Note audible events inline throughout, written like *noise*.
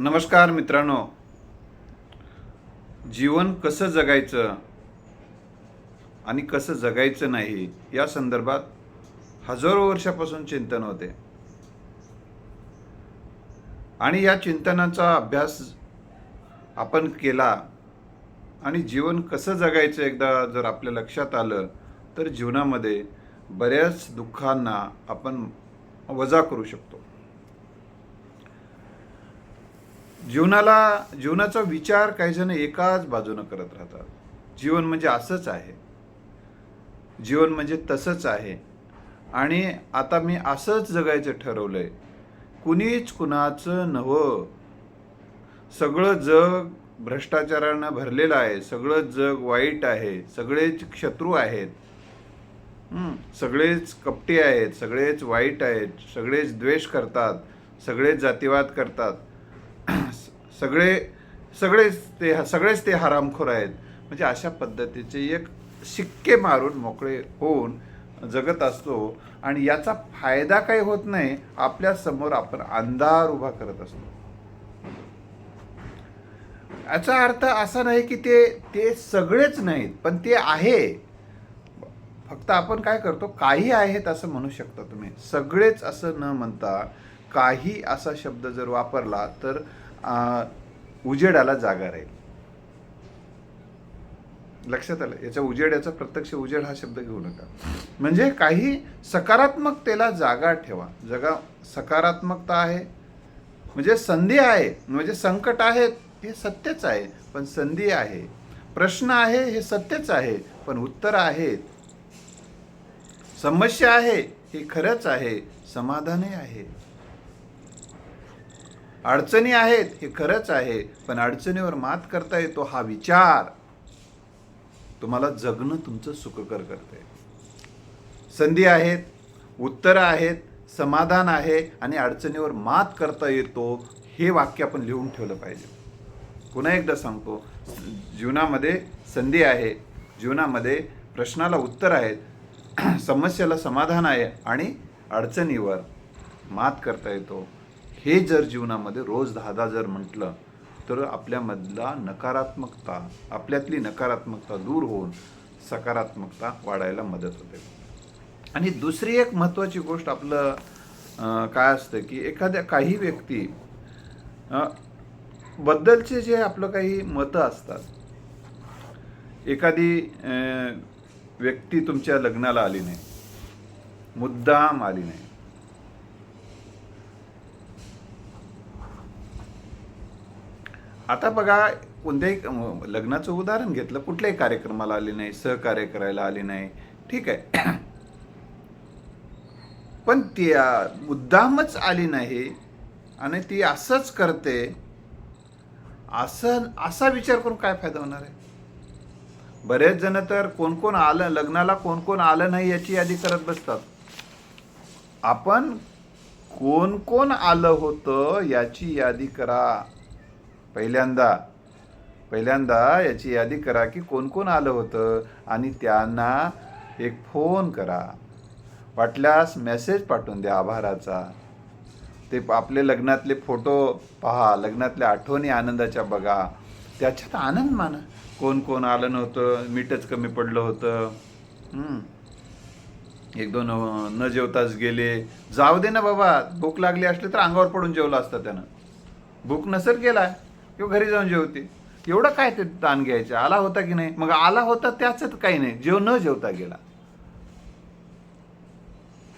नमस्कार मित्रांनो. जीवन कसं जगायचं आणि कसं जगायचं नाही या संदर्भात हजारो वर्षापासून चिंतन होते. आणि या चिंतनाचा अभ्यास आपण केला आणि जीवन कसं जगायचं एकदा जर आपल्या लक्षात आलं तर जीवनामध्ये बऱ्याच दुःखांना आपण वजा करू शकतो. जीवनाला जीवनाचा विचार काही जण एकाच बाजूनं करत राहतात. जीवन म्हणजे असंच आहे. जीवन म्हणजे तसंच आहे. आणि आता मी असंच जगायचं ठरवलंय. कुणीच कुणाचं नवं सगळं जग भ्रष्टाचारानं भरलेलं आहे. सगळं जग वाईट आहे. सगळेच शत्रू आहेत. सगळेच कपटी आहेत. सगळेच वाईट आहेत. सगळेच द्वेष करतात. सगळेच जातीवाद करतात. सगळे सगळेच ते सगळेच ते हरामखोर आहेत. म्हणजे अशा पद्धतीचे एक शिक्के मारून मोकळे होऊन जगत असतो आणि याचा फायदा काही होत नाही आपल्यासमोर आपण अंधार उभा करत असतो. याचा अर्थ असा नाही की ते ते सगळेच नाहीत पण ते आहे. फक्त आपण काय करतो काही आहेत असं म्हणू शकता तुम्ही. सगळेच असं न म्हणता काही असा शब्द जर वापरला तर उजेडाला जागा राहील. लक्षात आलं? याचा उजेड याचा प्रत्यक्ष उजेड हा शब्द घेऊ नका. म्हणजे काही सकारात्मकतेला जागा ठेवा. जगा सकारात्मकता आहे. म्हणजे संधी आहे. म्हणजे संकट आहेत हे सत्यच आहे. पण संधी आहे. प्रश्न आहे हे सत्यच आहे. पण उत्तर आहेत समस्या आहे हे खरंच आहे. समाधानही आहे. अडचणी आहेत हे खरंच आहे पण अडचणीवर मात करता येतो हा विचार. तुम्हाला जगणं तुमचं सुखकर करते संधी आहेत उत्तरं आहेत समाधान आहे आणि अडचणीवर मात करता येतो हे वाक्य आपण लिहून ठेवलं पाहिजे. पुन्हा एकदा सांगतो जीवनामध्ये संधी आहे जीवनामध्ये प्रश्नाला उत्तर आहेत *clears throat* समस्येला समाधान आहे आणि अडचणीवर मात करता येतो. हे जर जीवनामध्ये रोज दहा दहा जर म्हटलं तर आपल्यामधला नकारात्मकता आपल्यातली नकारात्मकता दूर होऊन सकारात्मकता वाढायला मदत होते. आणि दुसरी एक महत्त्वाची गोष्ट आपलं काय असतं की एखाद्या काही व्यक्ती बद्दलचे जे आपलं काही मतं असतात एखादी व्यक्ती तुमच्या लग्नाला आली नाही मुद्दाम आली नाही आता बघा कोणत्याही लग्नाचं उदाहरण घेतलं कुठल्याही कार्यक्रमाला आली नाही सहकार्य करायला आली नाही ठीक आहे. *clears throat* पण ती मुद्दामच आली नाही आणि ती असंच करते असं असा विचार करून काय फायदा होणार आहे? बरेच जण तर कोण कोण आलं लग्नाला कोण कोण आलं नाही याची यादी करत बसतात. आपण कोण कोण आलं होतं याची यादी करा. पहिल्यांदा पहिल्यांदा याची यादी करा की कोण कोण आलं होतं आणि त्यांना एक फोन करा. वाटल्यास मेसेज पाठवून द्या आभाराचा. ते आपले लग्नातले फोटो पहा लग्नातल्या आठवणी आनंदाच्या बघा. त्याच्यात आनंद माना. कोण कोण आलं नव्हतं मीठच कमी पडलं होतं. एक दोन न जेवताच गेले. जाऊ दे ना बाबा भूक लागली असली तर अंगावर पडून जेवलं असतं त्यानं. भूक नसेल गेला किंवा घरी जाऊन जेवते. एवढं काय ते ताण घ्यायचं? आला होता की नाही? मग आला होता त्याच काही नाही. जेव न जेवता गेला.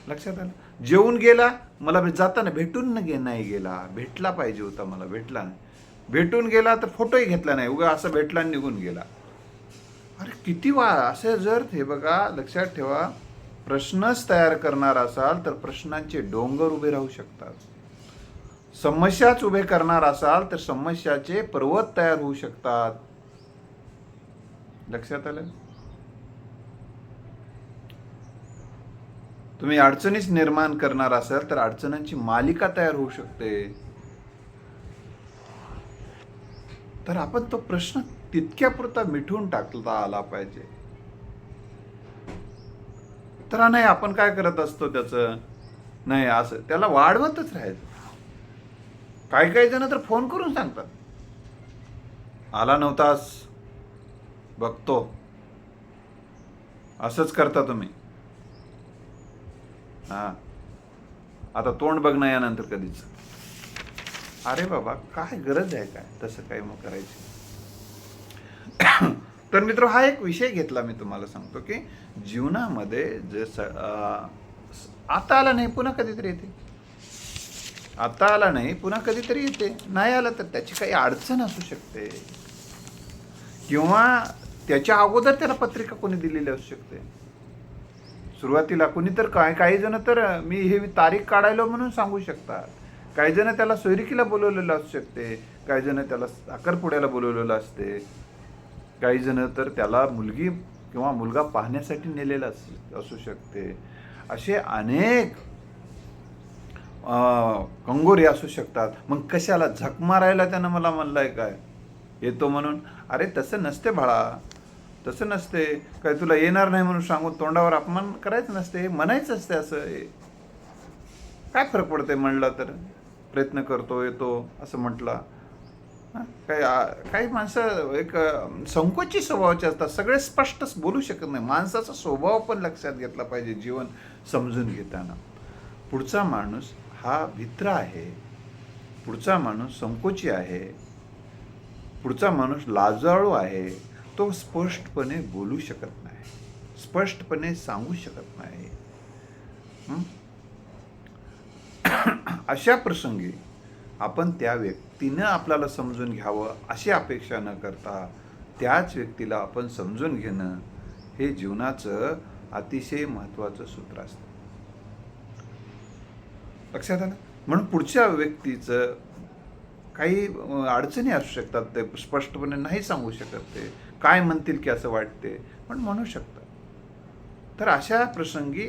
लक्षात आलं? जेवून गेला मला जाताना भेटून गे नाही गेला. भेटला पाहिजे होता मला भेटला नाही. भेटून गेला तर फोटोही घेतला नाही. उगा असं भेटला आणि निघून गेला. अरे किती वा असे जर हे बघा लक्षात ठेवा. प्रश्नच तयार करणार असाल तर प्रश्नांचे डोंगर उभे राहू शकतात. समस्याच उभे करणार असाल तर समस्याचे पर्वत तयार होऊ शकतात. लक्षात आलं? तुम्ही अडचणीच निर्माण करणार असाल तर अडचणांची मालिका तयार होऊ शकते. तर आपण तो प्रश्न तितक्यापुरता मिठवून टाकता आला पाहिजे. तर नाही आपण काय करत असतो त्याचं? नाही असं. त्याला वाढवतच राहायचं. काही काही जण तर फोन करून सांगतात. आला नव्हतास बघतो. असंच करता तुम्ही. हा. आता तोंड बघ ना यानंतर कधीच. अरे बाबा काय गरज आहे काय? तसं काय मग करायची. तर मित्र हा एक विषय घेतला मी तुम्हाला सांगतो की जीवनामध्ये जे स आता आला नाही पुन्हा कधीतरी येते. आता आला नाही पुन्हा कधीतरी येते. नाही आला तर त्याची काही अडचण असू शकते. किंवा त्याच्या अगोदर त्याला पत्रिका कोणी दिलेली असू शकते. सुरुवातीला कोणी तर काय काही जण तर मी हे तारीख काढायलो म्हणून सांगू शकतात. काही जण त्याला सोयरिकीला बोलवलेलं असू शकते. काही जण त्याला साखरपुड्याला बोलवलेलं असते. काही जण तर त्याला मुलगी किंवा मुलगा पाहण्यासाठी नेलेला असू शकते. असे अनेक कंगोरे असू शकतात. मग कशाला? झक मारायला त्यानं मला म्हणलंय काय? येतो म्हणून? अरे तसं नसते बाळा. तसं नसते. काय तुला येणार नाही म्हणून सांगून तोंडावर अपमान करायचं नसते. म्हणायचं असते असं. काय फरक पडते म्हणलं तर? प्रयत्न करतो येतो असं म्हटला. हा? काही काही माणसं एक संकोची स्वभावाचे असतात. सगळे स्पष्ट बोलू शकत नाही. माणसाचा स्वभाव पण लक्षात घेतला पाहिजे जीवन समजून घेताना. पुढचा माणूस हा भित्र आहे पुढचा माणूस संकोची आहे पुढचा माणूस लाजाळू आहे तो स्पष्टपणे बोलू शकत नाही स्पष्टपणे सांगू शकत नाही. *clears throat* अशा प्रसंगी आपण त्या व्यक्तीनं आपल्याला समजून घ्यावं अशी अपेक्षा न करता त्याच व्यक्तीला आपण समजून घेणं हे जीवनाचं अतिशय महत्त्वाचं सूत्र असतं. लक्षात आलं? म्हणून पुढच्या व्यक्तीचं काही अडचणी असू शकतात ते स्पष्टपणे नाही सांगू शकत ते. काय म्हणतील की असं वाटते पण म्हणू शकतात. तर अशा प्रसंगी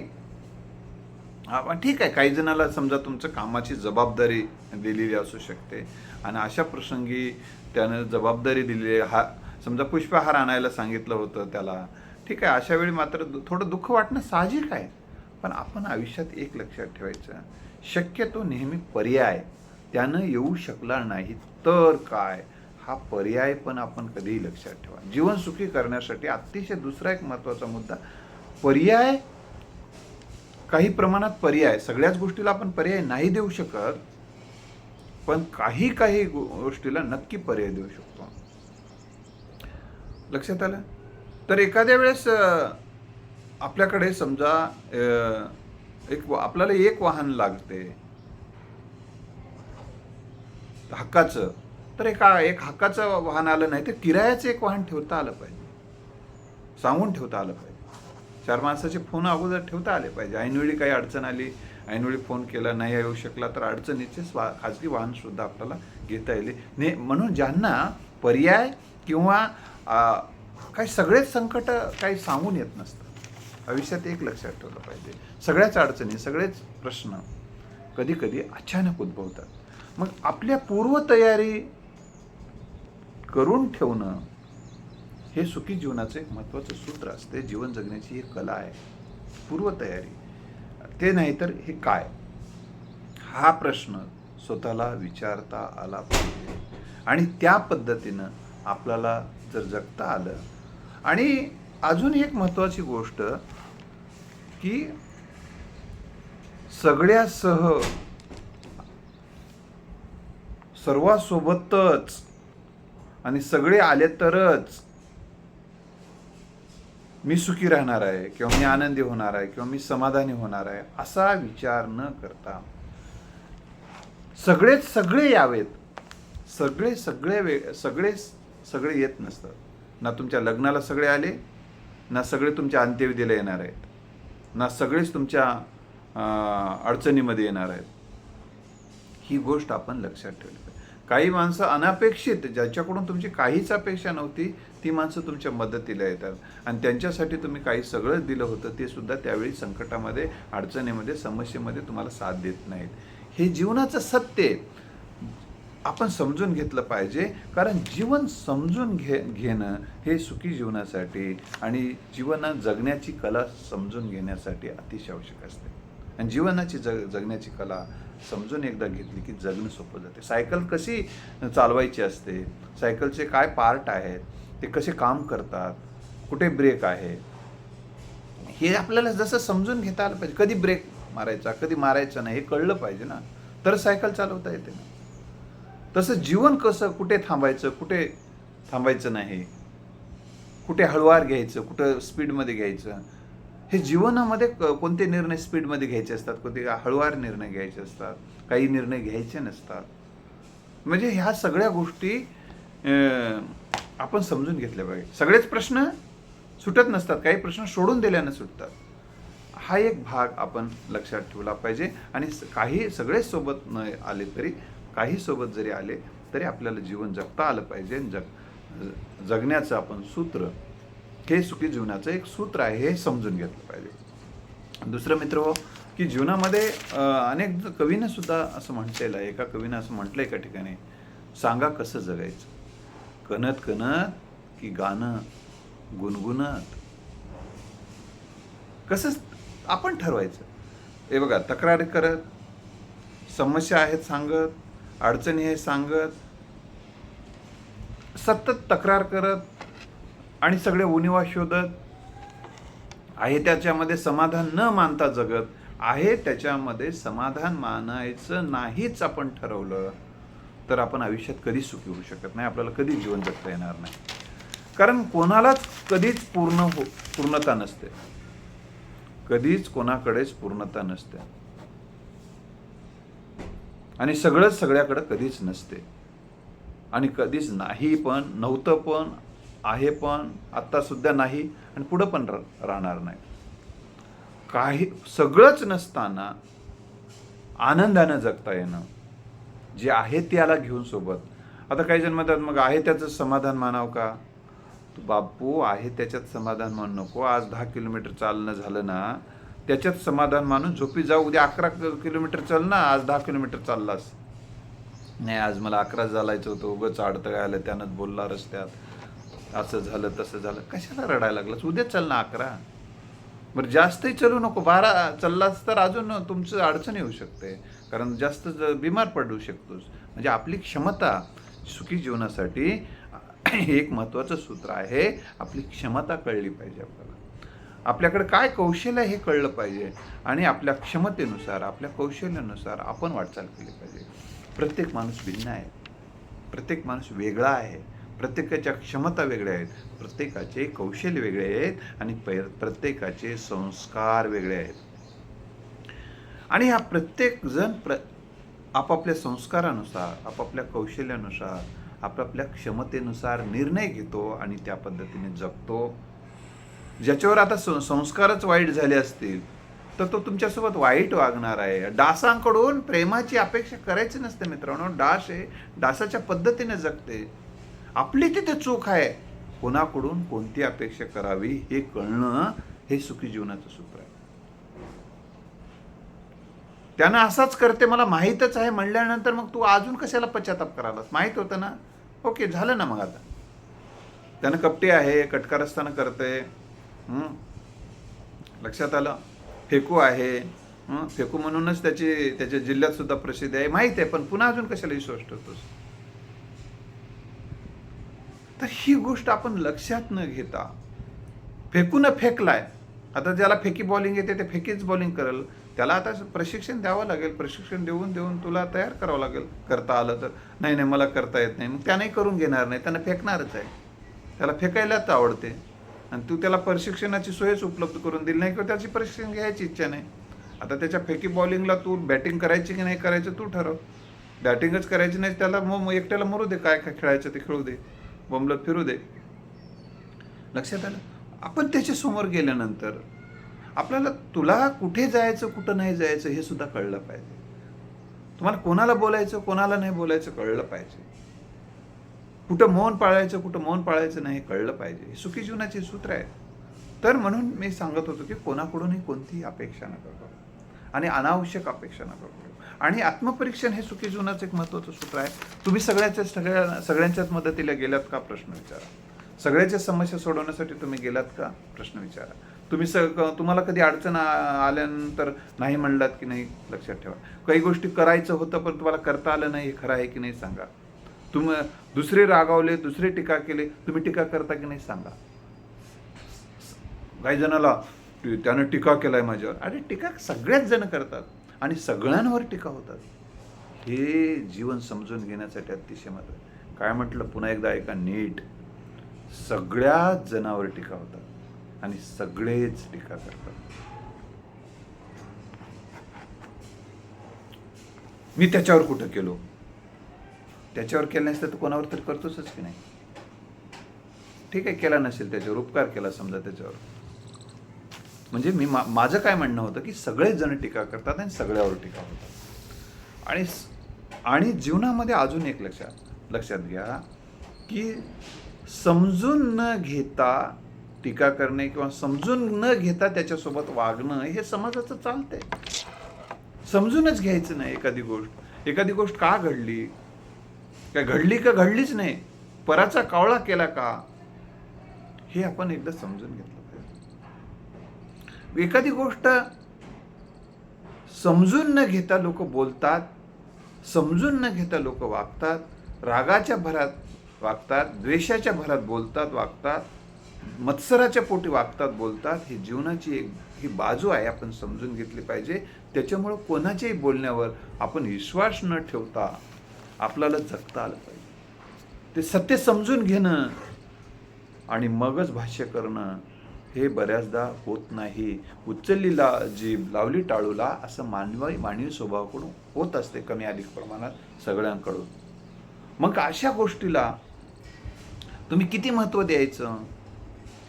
ठीक आहे काही जणाला समजा तुमचं कामाची जबाबदारी दिलेली असू शकते. आणि अशा प्रसंगी त्यानं जबाबदारी दिलेली हा समजा पुष्पहार आणायला सांगितलं होतं त्याला. ठीक आहे अशा वेळी मात्र थोडं दुःख वाटणं साहजिक आहे. पण आपण आयुष्यात एक लक्षात ठेवायचं. शक्यतो नेहमी पर्याय त्यानं येऊ शकला नाही. तर काय? हा पर्याय पण आपण कधीही लक्षात ठेवा. जीवन सुखी करण्यासाठी अतिशय दुसरा एक महत्त्वाचा मुद्दा पर्याय काही प्रमाणात पर्याय. सगळ्याच गोष्टीला आपण पर्याय नाही देऊ शकत पण काही काही गो- गोष्टीला नक्की पर्याय देऊ शकतो. लक्षात आलं? तर एखाद्या वेळेस आपल्याकडे समजा एक आपल्याला एक वाहन लागते. हक्काचं. तर एका एक हक्काचं वाहन आलं नाही तर किरायाचं एक वाहन ठेवता आलं पाहिजे. सांगून ठेवता आलं पाहिजे. चार माणसाचे फोन अगोदर ठेवता आले पाहिजे. ऐनवेळी काही अडचण आली ऐनवेळी फोन केला नाही येऊ शकला तर अडचणीचे स्वा खाजगी वाहन सुद्धा आपल्याला घेता येईल. ने म्हणून ज्यांना पर्याय किंवा काही सगळेच संकट काही सांगून येत नसतात. आयुष्यात एक लक्षात ठेवलं पाहिजे. सगळ्याच अडचणी सगळेच प्रश्न कधी कधी अचानक उद्भवतात. मग आपल्या पूर्वतयारी करून ठेवणं हे सुखी जीवनाचं एक महत्त्वाचं सूत्र असते. जीवन जगण्याची ही कला आहे. पूर्वतयारी. ते नाही तर हे काय? हा प्रश्न स्वतःला विचारता आला पाहिजे. आणि त्या पद्धतीनं आपल्याला जर जगता आलं आणि अजून एक महत्त्वाची गोष्ट की सगळ्यासह सर्वासोबतच आणि सगळे आले तरच मी सुखी राहणार आहे किंवा मी आनंदी होणार आहे किंवा मी समाधानी होणार आहे असा विचार न करता सगळेच सगळे यावेत. सगळे सगळे वे सगळे सगळे येत नसतात. ना तुमच्या लग्नाला सगळे आले ना सगळे तुमच्या अंत्यविधीला येणार आहेत. ना सगळेच तुमच्या अडचणीमध्ये येणार आहेत. ही गोष्ट आपण लक्षात ठेवली पाहिजे. काही माणसं अनपेक्षित ज्याच्याकडून तुमची काहीच अपेक्षा नव्हती ती माणसं तुमच्या मदतीला येतात. आणि त्यांच्यासाठी तुम्ही काही सगळंच दिलं होतं ते सुद्धा त्यावेळी संकटामध्ये अडचणीमध्ये समस्येमध्ये तुम्हाला साथ देत नाहीत. हे जीवनाचं सत्य आहे. आपण समजून घेतलं पाहिजे. कारण जीवन समजून घे घेणं हे सुखी जीवनासाठी आणि जीवन जगण्याची कला समजून घेण्यासाठी अतिशय आवश्यक असते. आणि जीवनाची जग जगण्याची कला समजून एकदा घेतली की जगणं सोपं जाते. सायकल कशी चालवायची असते? सायकलचे काय पार्ट आहेत? ते कसे काम करतात? कुठे ब्रेक आहे? हे आपल्याला जसं समजून घेता आलं पाहिजे. कधी ब्रेक मारायचा कधी मारायचा नाही हे कळलं पाहिजे ना. तर सायकल चालवता येते ना. तसं जीवन कसं कुठे थांबायचं कुठे थांबायचं नाही? कुठे हळुवार घ्यायचं कुठं स्पीडमध्ये घ्यायचं? हे जीवनामध्ये क- कोणते निर्णय स्पीडमध्ये घ्यायचे असतात? कोणते हळुवार निर्णय घ्यायचे असतात? काही निर्णय घ्यायचे नसतात. म्हणजे ह्या सगळ्या गोष्टी आपण समजून घेतल्या पाहिजे. सगळेच प्रश्न सुटत नसतात. काही प्रश्न सोडून दिल्यानं सुटतात. हा एक भाग आपण लक्षात ठेवला पाहिजे. आणि काही सगळेच सोबत न आले तरी काही सोबत जरी आले तरी आपल्याला जीवन जगता आलं पाहिजे. जग जगण्याचं आपण सूत्र हे सुखी जीवनाचं एक सूत्र आहे हे समजून घेतलं पाहिजे. दुसरं मित्र हो की जीवनामध्ये अनेक कवीनं सुद्धा असं म्हटलेलं आहे. एका कवीनं असं म्हटलं एका ठिकाणी सांगा कसं जगायचं? कणत कणत की गाणं गुणगुणत. कसं आपण ठरवायचं? हे बघा तक्रार करत समस्या आहेत सांगत अडचणी हे सांगत सतत तक्रार करत आणि सगळे उणिवा शोधत आहे त्याच्यामध्ये समाधान न मानता जगत आहे त्याच्यामध्ये समाधान मानायचं नाहीच आपण ठरवलं तर आपण आयुष्यात कधीच सुखी होऊ शकत नाही आपल्याला कधीच जीवन जगता येणार नाही. कारण कोणालाच कधीच पूर्ण हो पूर्णता नसते. कधीच कोणाकडेच पूर्णता नसते. आणि सगळंच सगळ्याकडं कधीच नसते. आणि कधीच नाही पण नव्हतं पण आहे पण आत्तासुद्धा नाही आणि पुढं पण रा- राहणार नाही. काही सगळंच नसताना आनंदानं जगता येणं जे आहे त्याला घेऊन सोबत. आता काही जण म्हणतात मग आहे त्याचं समाधान मानाव का? बापू आहे त्याच्यात समाधान मानू नको. आज दहा किलोमीटर चालणं झालं ना त्याच्यात समाधान मानून झोपी जाऊ उद्या अकरा किलोमीटर चल ना आज दहा किलोमीटर चाललास. नाही आज मला अकरा चालायचं होतं उगंच अडथळा आलं त्यानंच बोलला रस्त्यात. असं झालं तसं झालं. कशाला रडायला लागलास? उद्या चल ना अकरा. बरं जास्तही चलू नको. बारा चाललास तर अजून तुमचं अडचण येऊ शकते. कारण जास्त ज- बिमार पडू शकतोस. म्हणजे आपली क्षमता सुखी जीवनासाठी एक महत्त्वाचं सूत्र आहे. आपली क्षमता कळली पाहिजे आपल्याला. आपल्याकडे काय कौशल्य आहे हे कळलं पाहिजे. आणि आपल्या क्षमतेनुसार आपल्या कौशल्यानुसार आपण वाटचाल केली पाहिजे. प्रत्येक माणूस भिन्न आहे. प्रत्येक माणूस वेगळा आहे. प्रत्येकाच्या क्षमता वेगळ्या आहेत. प्रत्येकाचे कौशल्य वेगळे आहेत आणि प्रत्येकाचे संस्कार वेगळे आहेत. आणि हा प्रत्येक जण प्र आपापल्या संस्कारानुसार आपापल्या कौशल्यानुसार आपापल्या क्षमतेनुसार निर्णय घेतो आणि त्या पद्धतीने जगतो. ज्याच्यावर आता सं- संस्कारच वाईट झाले असतील तर तो तुमच्यासोबत वाईट वागणार आहे. डासांकडून प्रेमाची अपेक्षा करायची नसते मित्रांनो. डास हे डासाच्या पद्धतीने जगते. आपली तिथे चूक आहे. कोणाकडून कोणती अपेक्षा करावी हे कळणं हे सुखी जीवनाचं सूत्र आहे. त्यानं असाच करते मला माहीतच आहे. म्हणल्यानंतर मग तू अजून कशाला पश्चाताप करालास? माहीत होतं ना? ओके झालं ना मग आता. त्यानं कपटी आहे कटकारस्थानं करते करतंय. लक्षात आलं? फेकू आहे. फेकू म्हणूनच त्याची त्याच्या जिल्ह्यात सुद्धा प्रसिद्ध आहे. माहीत आहे पण पुन्हा अजून कशाला विश्वास ठेवतोस? तर ही गोष्ट आपण लक्षात न घेता फेकून फेकलाय. आता ज्याला फेकी बॉलिंग येते ते फेकीच बॉलिंग करेल. त्याला आता प्रशिक्षण द्यावं लागेल. प्रशिक्षण देऊन देऊन तुला तयार करावं लागेल. करता आलं तर. नाही नाही मला करता येत नाही. मग त्याने करून घेणार नाही. त्यानं फेकणारच आहे. त्याला फेकायलाच आवडते. आणि तू त्याला प्रशिक्षणाची सोयच उपलब्ध करून दिली नाही किंवा त्याची प्रशिक्षण घ्यायची इच्छा नाही. आता त्याच्या फेकी बॉलिंगला तू बॅटिंग करायची की नाही करायचं तू ठरव. बॅटिंगच करायची नाही त्याला मग एकट्याला मरू दे काय काय खेळायचं ते खेळू दे. बोंबलत फिरू दे. लक्षात आलं? आपण त्याच्यासमोर गेल्यानंतर आपल्याला तुला कुठे जायचं कुठं नाही जायचं हे सुद्धा कळलं पाहिजे. तुम्हाला कोणाला बोलायचं कोणाला नाही बोलायचं कळलं पाहिजे. कुठं मौन पाळायचं कुठं मौन पाळायचं नाही हे कळलं पाहिजे. हे सुखी जीवनाचे सूत्र आहे तर म्हणून मी सांगत होतो की कोणाकडूनही कोणतीही अपेक्षा नका करू. आणि अनावश्यक अपेक्षा नका करू. आणि आत्मपरीक्षण हे सुखी जीवनाचं एक महत्त्वाचं सूत्र आहे. तुम्ही सगळ्याच्या सगळ्या सगळ्यांच्याच मदतीला गेलात का? प्रश्न विचारा. सगळ्याच्या समस्या सोडवण्यासाठी तुम्ही गेलात का? प्रश्न विचारा. तुम्ही स तुम्हाला कधी अडचण आ- आल्यानंतर नाही म्हणलात की नाही? लक्षात ठेवा. काही गोष्टी करायचं होतं पण तुम्हाला करता आलं नाही हे खरं आहे की नाही सांगा. तुम दुसरे रागावले दुसरे टीका केले तुम्ही टीका करता की नाही सांगा. काही जणाला त्यानं टीका केलाय माझ्यावर. अरे टीका सगळ्याच जण करतात आणि सगळ्यांवर टीका होतात. हे जीवन समजून घेण्यासाठी अतिशय महत्त्व काय म्हटलं? पुन्हा एकदा ऐका नीट. सगळ्या जणावर टीका होतात आणि सगळेच टीका करतात. मी त्याच्यावर कुठं केलो? त्याच्यावर केलं नसतं तर कोणावर तर करतोच की नाही? ठीक आहे केला नसेल त्याच्यावर उपकार केला समजा त्याच्यावर. म्हणजे मी मा माझं काय म्हणणं होतं की सगळेच जण टीका करतात आणि सगळ्यावर टीका होतात. आणि आणि जीवनामध्ये अजून एक लक्षात लक्षात घ्या की समजून न घेता टीका करणे किंवा समजून न घेता त्याच्यासोबत वागणं हे समाजाचं चालतंय. समजूनच घ्यायचं नाही एखादी गोष्ट. एखादी गोष्ट का घडली? काय घडली का घडलीच नाही. पराचा कावळा केला का? हे आपण एकदा समजून घेतलं पाहिजे. एखादी गोष्ट समजून न घेता लोक बोलतात समजून न घेता लोक वागतात रागाच्या भरात वागतात द्वेषाच्या भरात बोलतात वागतात मत्सराच्या पोटी वागतात बोलतात ही जीवनाची एक ही बाजू आहे आपण समजून घेतली पाहिजे. त्याच्यामुळं कोणाच्याही बोलण्यावर आपण विश्वास न ठेवता आपल्याला जगता आलं पाहिजे. ते सत्य समजून घेणं आणि मगच भाष्य करणं हे बऱ्याचदा होत नाही. उचलली ला जीभ लावली टाळूला असं मानवी मानवी स्वभावाकडून होत असते कमी अधिक प्रमाणात सगळ्यांकडून. मग अशा गोष्टीला तुम्ही किती महत्त्व द्यायचं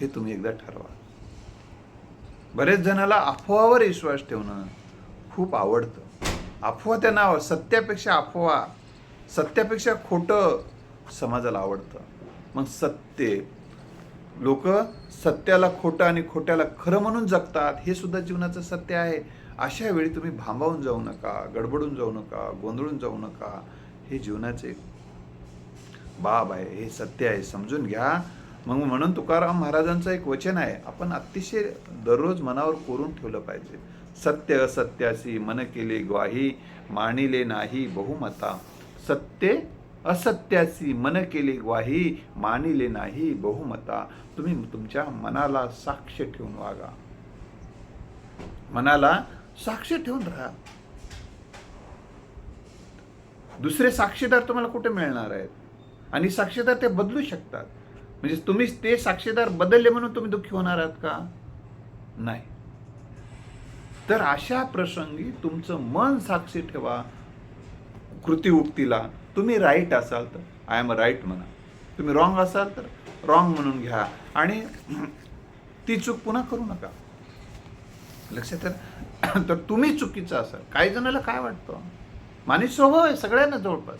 हे तुम्ही एकदा ठरवा. बरेच जणाला अफवावर विश्वास ठेवणं खूप आवडतं. अफवा त्यांना सत्यापेक्षा अफवा सत्यापेक्षा खोटं समाजाला आवडतं. मग सत्य. लोक सत्याला खोटं आणि खोट्याला खरं म्हणून जगतात हे सुद्धा जीवनाचं सत्य आहे. अशा वेळी तुम्ही भांबावून जाऊ नका गडबडून जाऊ नका गोंधळून जाऊ नका. हे जीवनाचे बाब आहे हे सत्य आहे समजून घ्या. मग म्हणून तुकाराम महाराजांचं एक वचन आहे आपण अतिशय दररोज मनावर कोरून ठेवलं पाहिजे. सत्य असत्याशी मन केले ग्वाही मानिले नाही बहुमता. सत्य असत्याची मन केले ग्वाही मानिले नाही बहुमता. तुम्ही तुमच्या मनाला साक्ष ठेवून वागा. मनाला साक्ष ठेवून राहा. दुसरे साक्षीदार तुम्हाला कुठे मिळणार आहेत? आणि साक्षीदार ते बदलू शकतात. म्हणजे तुम्ही ते साक्षीदार बदलले म्हणून तुम्ही दुःखी होणार आहात का? नाही. तर अशा प्रसंगी तुमचं मन साक्षी ठेवा. कृती उक्तीला तुम्ही राईट असाल तर आय एम अ राईट म्हणा. तुम्ही रॉंग असाल तर रॉंग म्हणून घ्या. आणि *clears throat* ती चूक पुन्हा करू नका. लक्षात *clears throat* तर तुम्ही चुकीचं असाल. काही जणाला काय वाटतं? माणूस स्वभाव आहे सगळ्यांना जवळपास.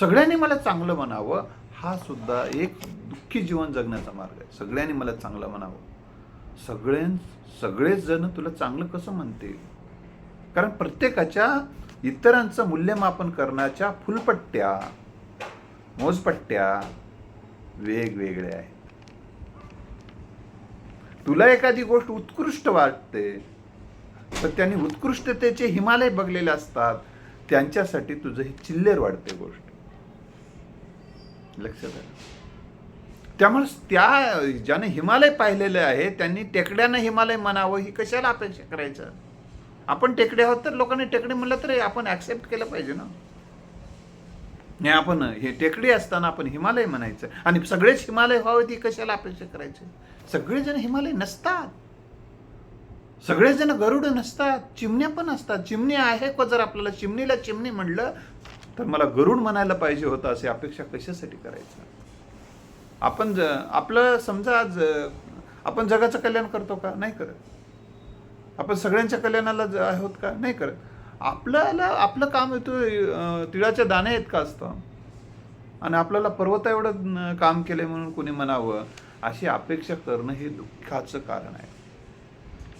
सगळ्यांनी मला चांगलं म्हणावं हा सुद्धा एक दुःखी जीवन जगण्याचा मार्ग आहे. सगळ्यांनी मला चांगलं म्हणावं. सगळे सगळेच जण तुला चांगलं कसं म्हणतील? कारण प्रत्येकाच्या इतरांचं मूल्यमापन करण्याच्या फुलपट्ट्या मोजपट्ट्या वेगवेगळ्या आहेत. तुला एखादी गोष्ट उत्कृष्ट वाटते तर त्यांनी उत्कृष्टतेचे हिमालय बघलेले असतात त्यांच्यासाठी तुझं ही चिल्लेर वाढते गोष्ट. लक्षात आलं? त्यामुळे त्या ज्याने हिमालय पाहिलेले आहे त्यांनी टेकड्यानं हिमालय म्हणावं ही कशाला अपेक्षा करायचं? आपण टेकडे आहोत तर लोकांनी टेकडे म्हणलं तर आपण ऍक्सेप्ट केलं पाहिजे ना. नाही आपण हे टेकडी असताना आपण हिमालय म्हणायचं. आणि सगळेच हिमालय व्हावे ती कशाला अपेक्षा करायचे? सगळेजण हिमालय नसतात. सगळेजण गरुड नसतात. चिमण्या पण असतात. चिमणी आहे का जर आपल्याला चिमणीला चिमणी म्हणलं तर मला गरुड म्हणायला पाहिजे होतं अशी अपेक्षा कशासाठी करायचं? आपण ज आपलं समजा आज आपण जगाचं कल्याण करतो का? नाही करत. आपण सगळ्यांच्या कल्याणाला आहोत का? नाही करत. आपल्याला आपलं काम येतं तिळाच्या दाणे आहेत का असतं? आणि आपल्याला पर्वत एवढं काम केलंय म्हणून कोणी म्हणावं अशी अपेक्षा करणं हे दुःखाचं कारण आहे.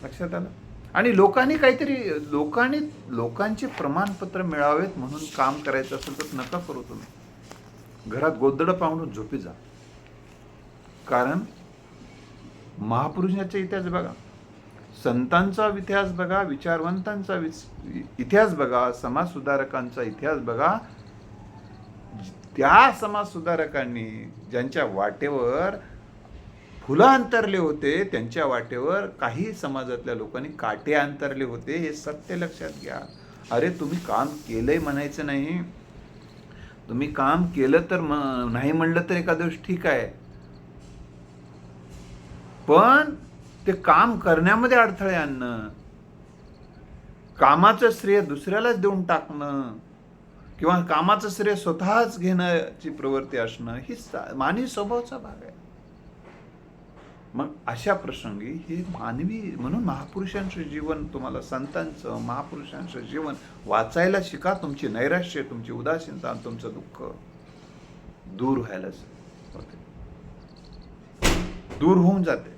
लक्षात आलं? आणि लोकांनी काहीतरी लोकांनी लोकांचे प्रमाणपत्र मिळावेत म्हणून काम करायचं असेल तर नका करू तुम्ही. घरात गोदडं पाहून झोपी जा. कारण महापुरुषाच्या इतिहास बघा. संतांचा इतिहास बघा विचारवंतांचा इतिहास बघा समाज सुधारकांचा इतिहास बघा. त्या समाज सुधारकांनी ज्यांच्या वाटेवर फुलं अंतरले होते त्यांच्या वाटेवर काही समाजातल्या लोकांनी काटे अंतरले होते हे सत्य लक्षात घ्या. अरे तुम्ही काम केलंय म्हणायचं नाही. तुम्ही काम केलं तर म- नाही म्हणलं तर एका दिवस ठीक आहे. पण ते काम करण्यामध्ये अडथळे आणणं कामाचं श्रेय दुसऱ्यालाच देऊन टाकणं किंवा कामाचं श्रेय स्वतःच घेण्याची प्रवृत्ती असणं ही मानवी स्वभावाचा भाग आहे. मग अशा प्रसंगी हे मानवी म्हणून महापुरुषांचं जीवन तुम्हाला संतांचं महापुरुषांचं जीवन वाचायला शिका. तुमची नैराश्य तुमची उदासीनता आणि तुमचं दुःख दूर व्हायला होते. दूर होऊन जाते.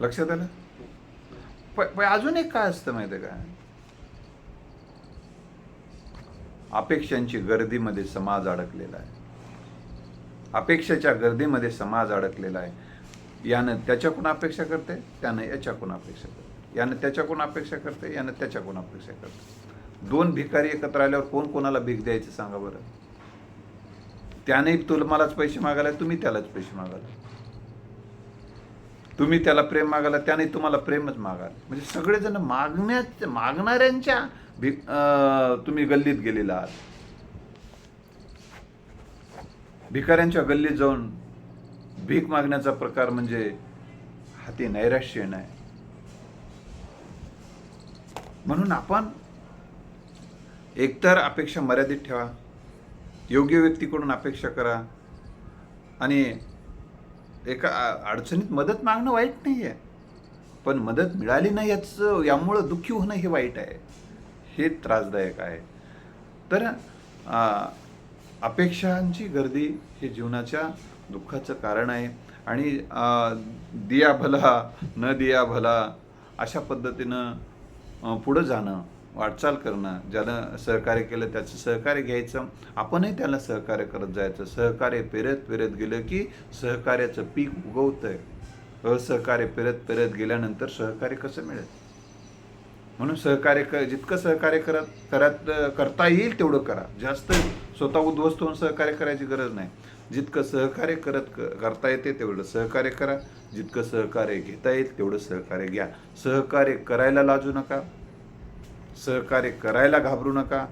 लक्षात आलं? पण अजून एक काय असतं माहिती आहे का? अपेक्षांची गर्दीमध्ये समाज अडकलेला आहे. अपेक्षेच्या गर्दीमध्ये समाज अडकलेला आहे. यानं त्याच्याकडून अपेक्षा करते त्यानं याच्याकडून अपेक्षा करते. यानं त्याच्याकडून अपेक्षा करते यानं त्याच्याकडून अपेक्षा करते. दोन भिकारी एकत्र आल्यावर कोण कोणाला भीक द्यायचं सांगा बरं? त्याने तुला मलाच पैसे मागायला तुम्ही त्यालाच पैसे मागायला. तुम्ही त्याला प्रेम मागाला त्याने तुम्हाला प्रेमच मागाल म्हणजे सगळेजण मागण्या मागणाऱ्यांच्या भी तुम्ही गल्लीत गेलेला आहात. भिकाऱ्यांच्या गल्लीत जाऊन भीक मागण्याचा प्रकार म्हणजे हाती नैराश्य नाही. आहे म्हणून आपण एकतर अपेक्षा मर्यादित ठेवा योग्य व्यक्तीकडून अपेक्षा करा आणि एका अडचणीत मदत मागणं वाईट नाही आहे पण मदत मिळाली नाही याचं यामुळं दुःखी होणं हे वाईट आहे. हे त्रासदायक आहे. तर अपेक्षांची गर्दी हे जीवनाच्या दुःखाचं कारण आहे. आणि दिया भला न दिया भला अशा पद्धतीनं पुढं जाणं वाटचाल करणं ज्यानं सहकार्य केलं त्याचं सहकार्य घ्यायचं. आपणही त्याला सहकार्य करत जायचं. सहकार्य पेरत पेरत गेलं की सहकार्याचं पीक उगवतंय. असहकार्य पेरत पेरत गेल्यानंतर सहकार्य कसं मिळेल? म्हणून सहकार्य क जितकं सहकार्य करत करत करता येईल तेवढं करा. जास्त स्वतः उद्ध्वस्त होऊन सहकार्य करायची गरज नाही. जितकं सहकार्य करत क- करता येते तेवढं सहकार्य करा. जितकं सहकार्य घेता येईल तेवढं सहकार्य घ्या. सहकार्य करायला लाजू नका. सहकार्य करायला घाबरू नका.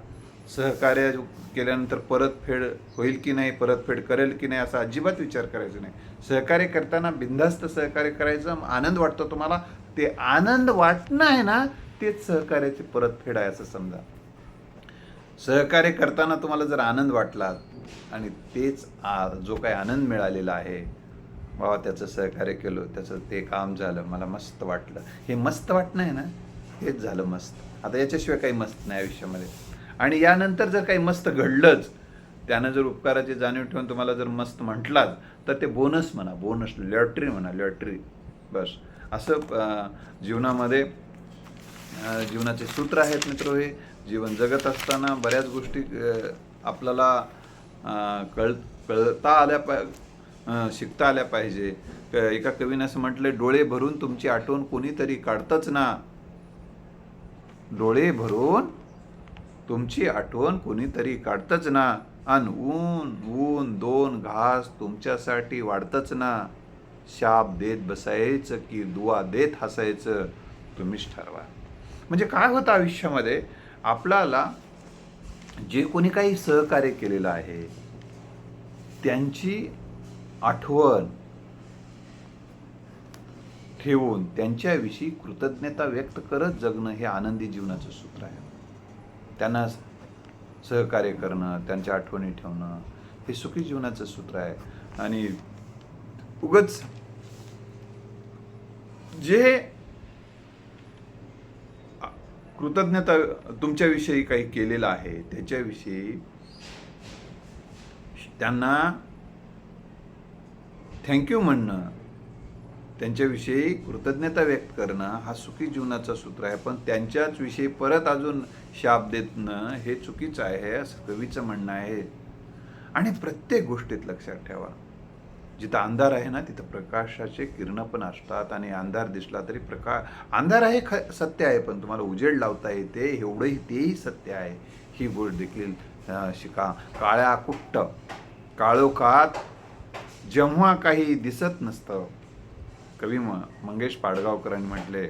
सहकार्य केल्यानंतर परतफेड होईल की नाही परतफेड करेल की नाही असा अजिबात विचार करायचा नाही. सहकार्य करताना बिनधास्त सहकार्य करायचं आनंद वाटतो तुम्हाला. ते आनंद वाटणं आहे ना तेच सहकार्याची परतफेड आहे असं समजा. सहकार्य करताना तुम्हाला जर आनंद वाटला आणि तेच आ जो काही आनंद मिळालेला आहे बाबा त्याचं सहकार्य केलं त्याचं ते काम झालं मला मस्त वाटलं. हे मस्त वाटणं आहे ना हेच झालं मस्त. आता याच्याशिवाय काही मस्त नाही आयुष्यामध्ये. आणि यानंतर जर काही मस्त घडलंच त्यानं जर उपकाराची जाणीव ठेवून तुम्हाला जर मस्त म्हटलात तर ते बोनस म्हणा बोनस लॉटरी म्हणा लॉटरी बस. असं जीवनामध्ये जीवनाचे सूत्र आहेत मित्र हे. जीवन जगत असताना बऱ्याच गोष्टी आपल्याला कळ कळता आल्या पा शिकता आल्या पाहिजे. एका कवीने असं म्हटलं डोळे भरून तुमची आठवण कोणीतरी काढतंच ना. डोळे भरून तुमची आठवण कोणीतरी काढतच ना. अन ऊन ऊन दोन घास तुमच्यासाठी वाढतच ना. शाप देत बसायचं की दुवा देत हसायचं तुम्हीच ठरवा. म्हणजे काय होतं आयुष्यामध्ये? आपल्याला जे कोणी काही सहकार्य केलेलं आहे त्यांची आठवण ठेवून त्यांच्याविषयी कृतज्ञता व्यक्त करत जगणं हे आनंदी जीवनाचं सूत्र आहे. त्यांना सहकार्य करणं त्यांच्या आठवणी ठेवणं हे सुखी जीवनाचं सूत्र आहे. आणि उगच जे कृतज्ञता तुमच्याविषयी काही केलेलं आहे त्याच्याविषयी त्यांना थँक्यू म्हणणं त्यांच्याविषयी कृतज्ञता व्यक्त करणं हा सुखी जीवनाचा सूत्र आहे. पण त्यांच्याच विषयी परत अजून शाप देतणं हे चुकीचं आहे असं कवीचं म्हणणं आहे. आणि प्रत्येक गोष्टीत लक्षात ठेवा. जिथं अंधार आहे ना तिथं प्रकाशाचे किरण पण असतात आणि अंधार दिसला तरी प्रकाश अंधार आहे ख सत्य आहे पण तुम्हाला उजेड लावता येते एवढंही तेही सत्य आहे. ही गोष्ट देखील शिका. काळ्या कुट्ट काळोखात जेव्हा काही दिसत नसतं कवी म मंगेश पाडगावकरांनी म्हटले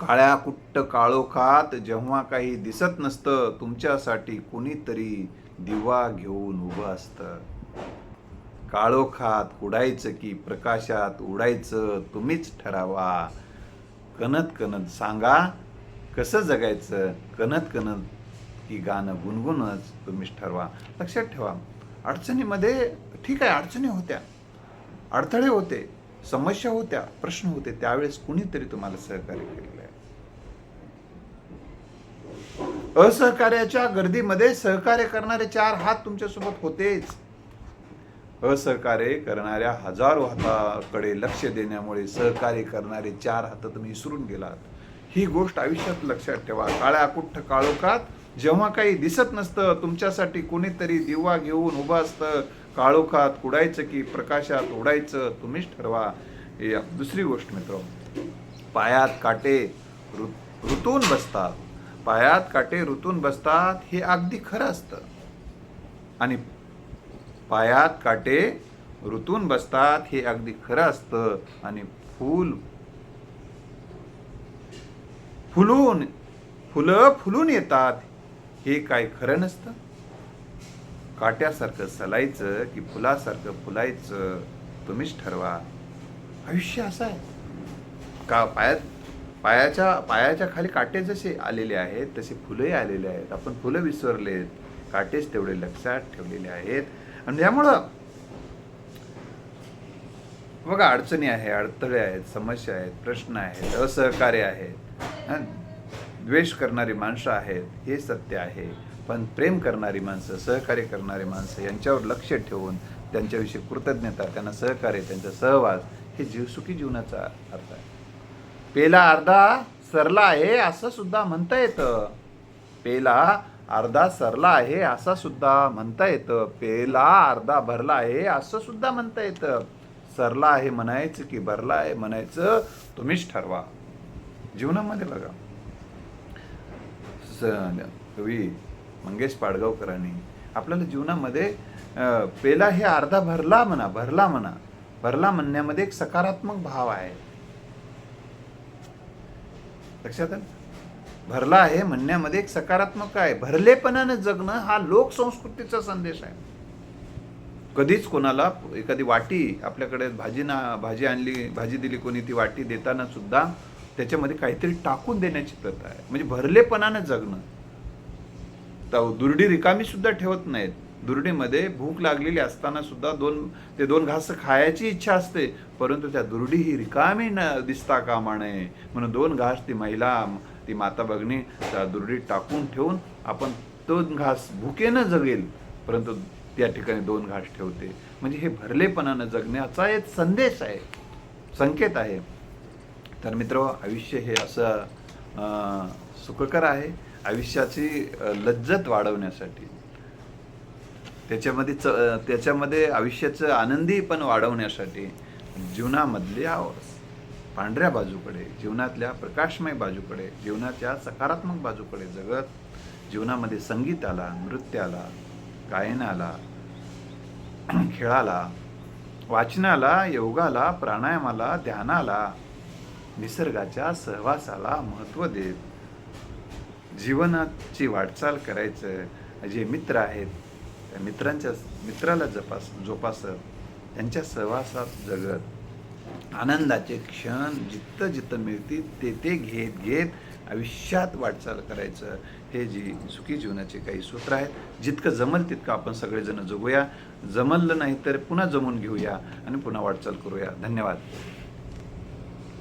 काळ्या कुट्ट काळोखात जेव्हा काही दिसत नसतं तुमच्यासाठी कुणीतरी दिवा घेऊन उभं असतं. काळोखात उडायचं की प्रकाशात उडायचं तुम्हीच ठरावा. कणत कणत सांगा कसं जगायचं? कणत कणत की गाणं गुणगुणच तुम्हीच ठरवा. लक्षात ठेवा अडचणीमध्ये ठीक आहे अडचणी होत्या. अडथळे होते. समस्या होत्या प्रश्न होते त्यावेळेस कुणीतरी तुम्हाला सहकार्य केलेलं आहे. असहकार्याच्या गर्दीमध्ये सहकार्य करणारे चार हात तुमच्यासोबत होतेच. असहकार्य करणाऱ्या हजारो हाताकडे लक्ष देण्यामुळे सहकार्य करणारे चार हात तुम्ही विसरून गेलात. ही गोष्ट आयुष्यात लक्षात ठेवा. काळ्या कुठ्ठ काळोखात जेव्हा काही दिसत नसतं तुमच्यासाठी कोणीतरी दिवा घेऊन उभं असतं. काळोखात कुडायचं की प्रकाशात उडायचं तुम्हीच ठरवा. हे दुसरी गोष्ट मित्र पायात काटे ऋ ऋतून बसतात. पायात काटे ऋतून बसतात हे अगदी खरं असतं. आणि पायात काटे ऋतून बसतात हे अगदी खरं असतं. आणि फूल फुलून फुलं फुलून येतात हे काय खरं नसतं? काट्यासारखं सलायचं की फुलासारखं फुलायचं तुम्हीच ठरवा. आयुष्य असं आहे. का पायात पायाच्या पायाच्या खाली काटे जसे आलेले आहेत तसे फुलंही आलेले आहेत. आपण फुलं विसरलेत काटेच तेवढे लक्षात ठेवलेले आहेत. आणि त्यामुळं बघा अडचणी आहे अडथळे आहेत समस्या आहेत प्रश्न आहेत असहकार्य आहेत. द्वेष करणारी माणसं आहेत हे सत्य आहे. पण प्रेम करणारी माणसं सहकार्य करणारी माणसं यांच्यावर लक्ष ठेवून त्यांच्याविषयी कृतज्ञता त्यांना सहकार्य त्यांचा सहवास हे जीवसुखी जीवनाचा अर्थ आहे. पेला अर्धा सरला आहे असं सुद्धा म्हणता येतं. पेला अर्धा सरला आहे असं सुद्धा म्हणता येतं. पेला अर्धा भरला आहे असं सुद्धा म्हणता येतं. सरला आहे म्हणायचं की भरला आहे म्हणायचं तुम्हीच ठरवा. जीवनामध्ये बघा. स- मंगेश पाडगावकरांनी आपल्याला जीवनामध्ये पेला हे अर्धा भरला म्हणा भरला म्हणा भरला म्हणण्यामध्ये एक सकारात्मक भाव आहे. लक्षात आलं भरला आहे म्हणण्यामध्ये एक सकारात्मक आहे. भरलेपणानं जगणं हा लोकसंस्कृतीचा संदेश आहे. कधीच कोणाला एखादी वाटी आपल्याकडे भाजी ना भाजी आणली भाजी दिली कोणी ती वाटी देताना सुद्धा त्याच्यामध्ये काहीतरी टाकून देण्याची प्रथा आहे. म्हणजे भरलेपणानं जगणं. दुर्डी रिकामी सुद्धा ठेवत नाहीत. दुर्डीमध्ये भूक लागलेली असताना सुद्धा दोन ते दोन घास खायची इच्छा असते. परंतु त्या दुर्डी ही रिकामी न दिसता कामा नये म्हणून दोन घास ती महिला ती माता भगिनी त्या दुर्डीत टाकून ठेवून आपण दोन घास भुकेनं जगेल. परंतु त्या ठिकाणी दोन घास ठेवते. म्हणजे हे भरलेपणानं जगण्याचा एक संदेश आहे. संकेत आहे. तर मित्र आयुष्य हे असं सुखकर आहे. आयुष्याची लज्जत वाढवण्यासाठी. त्याच्यामध्ये च त्याच्यामध्ये आयुष्याचं आनंदी पण वाढवण्यासाठी जीवनामधल्या पांढऱ्या बाजूकडे जीवनातल्या प्रकाशमय बाजूकडे जीवनाच्या सकारात्मक बाजूकडे जगत जीवनामध्ये संगीताला नृत्याला गायनाला खेळाला वाचनाला योगाला प्राणायामाला ध्यानाला निसर्गाच्या सहवासाला महत्त्व देत जीवनाची वाटचाल करायचं जे मित्र आहेत त्या मित्रांच्या मित्राला जपास जोपासत त्यांच्या सहवासात जगत. आनंदाचे क्षण जिथं जिथं मिळतील ते ते घेत घेत आयुष्यात वाटचाल करायचं. हे जी सुखी जीवनाचे काही सूत्र आहेत जितकं जमल तितकं आपण सगळेजण जगूया. जमलं नाही तर पुन्हा जमून घेऊया आणि पुन्हा वाटचाल करूया. धन्यवाद.